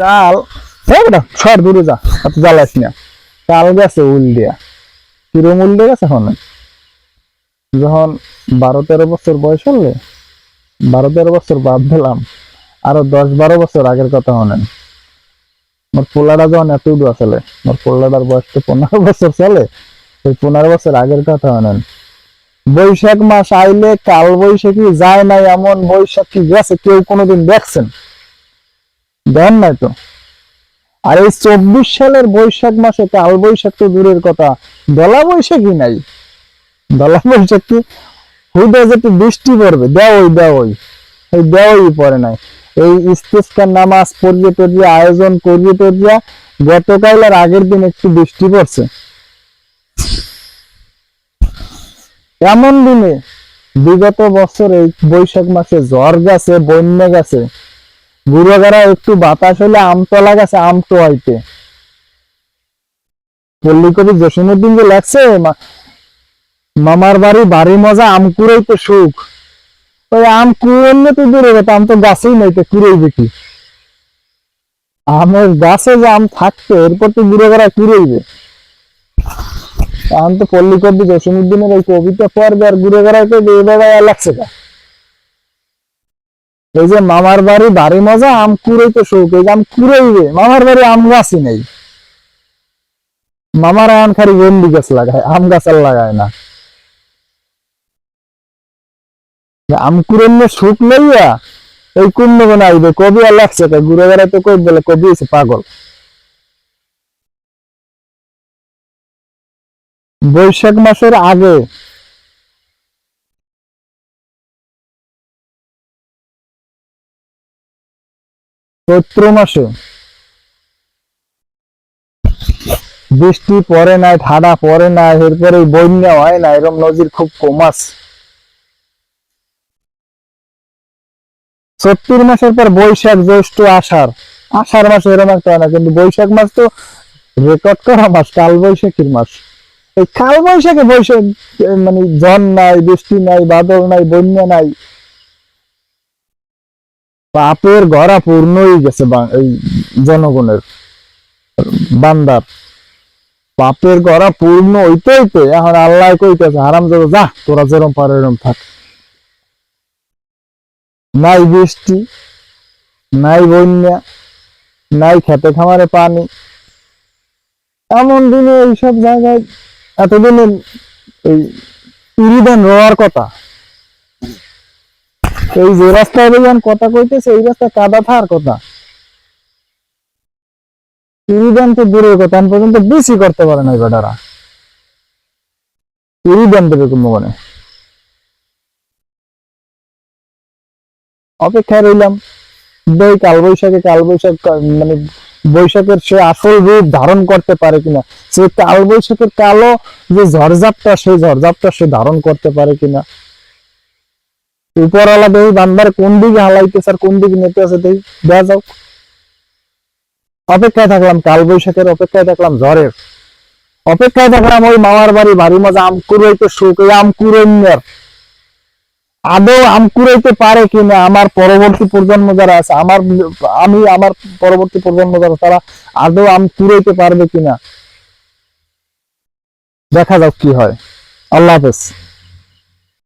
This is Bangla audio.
কাল সর দূরে যা এত জ্বালাস না। কাল গেছে উল দিয়া। কিরম উল দিয়ে গেছে এখন? যখন বারো তেরো বছর বয়স হলে, বারো তেরো বছর বাদ দিলাম, আরও দশ বারো বছর আগের কথা হনেন মোর পোলাটা যখন এত উডু আসলে, মোর পোলাটার বয়স তো পনেরো বছর চলে, ওই পনেরো বছর আগের কথা হনেন বৈশাখ মাস আইলে কাল বৈশাখী যায় নাই, এমন বৈশাখী গেছে, কেউ কোনোদিন দেখছেন। দেন নাই তো। আর এই চব্বিশ সালের বৈশাখ মাসে কাল বৈশাখ তো দূরের কথা। দলা বৈশাখী নাই। দলা বৈশাখী হুদে যেতে বৃষ্টি পড়বে দেওই দেওই এই দেওই পড়ে নাই। এই ইস্তেস্কার নামাজ পড়িয়ে টরিয়ে, আয়োজন করিয়ে টরিয়া গতকাল আর আগের দিন একটু বৃষ্টি পড়ছে। এমন দিনে বিগত বছর এই বৈশাখ মাসে জ্বর গেছে, বন্যা গেছে গুড়াগাড়া একটু বাতাস হলে আমতলা গেছে আম টোয়াইতে পল্লী কবি জসিমুদ্দিন যে লেখছে, মা- মামার বাড়ি বাড়ি মজা, আম কুড়াইতে সুখ। ওই আম কুড়াইলে তো দূরে কথা আম তো গাছেই নাই, তো কুড়াইবে কি? আমের গাছে যে আম থাকতো, এরপর তো দূরে গড়া কুড়াইবে আম তো পল্লী কবি জসিমুদ্দিনের ওই কবিতা পড়বে আর ঘুরে বেড়ায় কবি এভাবে লাগছে কা এই যে মামার বাড়ি বাড়ি মজা, আম কুড়াইতে শৌক, এই আম কুড়াইবে মামার বাড়ি আম গাছই নেই। মামার আম খালি গন্ডি গাছ লাগায়, আম গাছ আর লাগায় না। আম সুখ লইয়া এই কোন আইবে, কবি আর লাগছে ঘুরে বেড়াইতে কই বলে, কবি পাগল। বৈশাখ মাসের আগে চৈত্র মাসে। বৃষ্টি পরে নাই ঠাডা পরে নাই, এরপরে বন্যা হয় না এরকম নদীর খুব কম চৈত্র মাসের পর বৈশাখ জ্যৈষ্ঠ আষাঢ়। আষাঢ় মাসে এরকম একটা হয় না, কিন্তু বৈশাখ মাস তো রেকর্ড করা মাস কাল বৈশাখীর মাস। এই কাল বৈশাখে বৈশাখ মানে ঝড় নাই, বৃষ্টি নাই, বাদল নাই, বন্যা নাই পাপের গড়া পূর্ণ হয়ে গেছে এই জনগণের। বান্দার। পাপের গড়া পূর্ণ হইতে হইতে এখন আল্লাহ কইতেছে, হারাম যাবে যা, তোরা যেরম পারে এরম থাক। নাই বৃষ্টি, নাই বন্যা, নাই খেতে খামারে পানি। এমন দিনে এইসব জায়গায় এতদিনে এই ইরিদান রোয়ার কথা। এই যে রাস্তায় যখন কথা কইতেছে, এই রাস্তায় কাদা থার কথা। ইরিদান তো দূরের কথা পর্যন্ত বেশি করতে পারে না ইরিদান দেবে কোনো মনে। অপেক্ষায় রইলাম। দেই কাল বৈশাখে, কাল বৈশাখ মানে বৈশাখের সে আসল রূপ ধারণ করতে পারে কিনা, সে কাল বৈশাখের কালো যে ঝড়ঝাপটা, সেই ঝড়ঝাপটা সে ধারণ করতে পারে কিনা। উপরওয়ালা দেই, বান্দার কোন দিকে হালাইতেছে আর কোন দিকে নিতে আছে দেই, দেয়া যাও। অপেক্ষায় থাকলাম কাল বৈশাখের অপেক্ষায় থাকলাম ঝড়ের অপেক্ষায় থাকলাম ওই মামার বাড়ি বাড়ি মজা আম কুড়াইতে সুখ ওই আম কুড়াইনের আদৌ আম কুড়াইতে পারে কিনা, আমার পরবর্তী প্রজন্ম যারা আছে, আমার, আমি, আমার পরবর্তী প্রজন্ম যারা, তারা আদৌ আম কুড়াইতে পারবে কিনা? দেখা যাক কি হয়। আল্লাহ হাফেজ।